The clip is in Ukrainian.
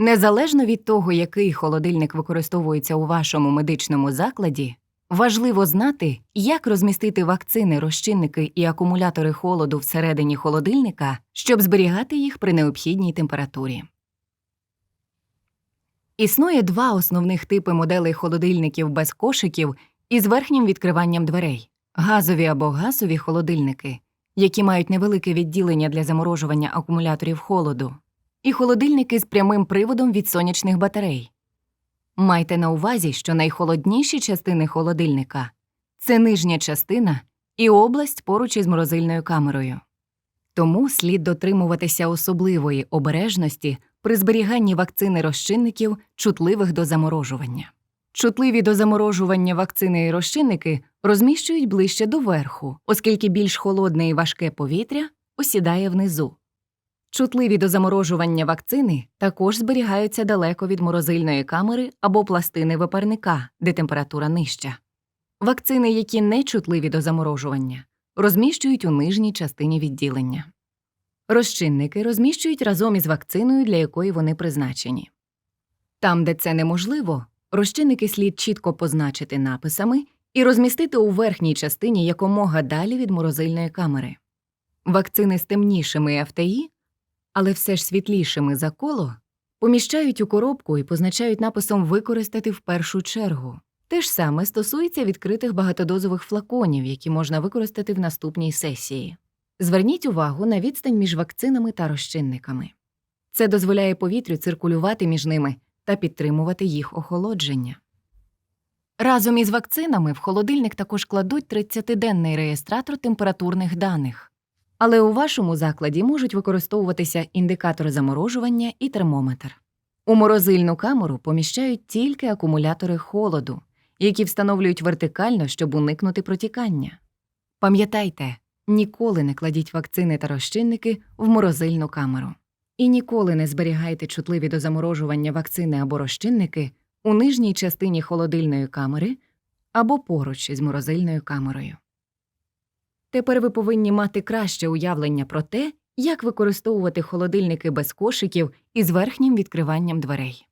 Незалежно від того, який холодильник використовується у вашому медичному закладі, важливо знати, як розмістити вакцини, розчинники і акумулятори холоду всередині холодильника, щоб зберігати їх при необхідній температурі. Існує два основних типи моделей холодильників без кошиків із верхнім відкриванням дверей газові або газові холодильники, які мають невелике відділення для заморожування акумуляторів холоду, і холодильники з прямим приводом від сонячних батарей. Майте на увазі, що найхолодніші частини холодильника це нижня частина і область поруч із морозильною камерою. Тому слід дотримуватися особливої обережності при зберіганні вакцини розчинників, чутливих до заморожування. Чутливі до заморожування вакцини і розчинники розміщують ближче до верху, оскільки більш холодне і важке повітря осідає внизу. Чутливі до заморожування вакцини також зберігаються далеко від морозильної камери або пластини випарника, де температура нижча. Вакцини, які не чутливі до заморожування, розміщують у нижній частині відділення. Розчинники розміщують разом із вакциною, для якої вони призначені. Там, де це неможливо, розчинники слід чітко позначити написами і розмістити у верхній частині якомога далі від морозильної камери. Вакцини з темнішими ФТІ, але все ж світлішими за коло, поміщають у коробку і позначають написом Використати в першу чергу. Те ж саме стосується відкритих багатодозових флаконів, які можна використати в наступній сесії. Зверніть увагу на відстань між вакцинами та розчинниками. Це дозволяє повітрю циркулювати між ними та підтримувати їх охолодження. Разом із вакцинами в холодильник також кладуть 30-денний реєстратор температурних даних. Але у вашому закладі можуть використовуватися індикатор заморожування і термометр. У морозильну камеру поміщають тільки акумулятори холоду, які встановлюють вертикально, щоб уникнути протікання. Пам'ятайте, ніколи не кладіть вакцини та розчинники в морозильну камеру. І ніколи не зберігайте чутливі до заморожування вакцини або розчинники у нижній частині холодильної камери або поруч із морозильною камерою. Тепер ви повинні мати краще уявлення про те, як використовувати холодильники без кошиків із верхнім відкриванням дверей.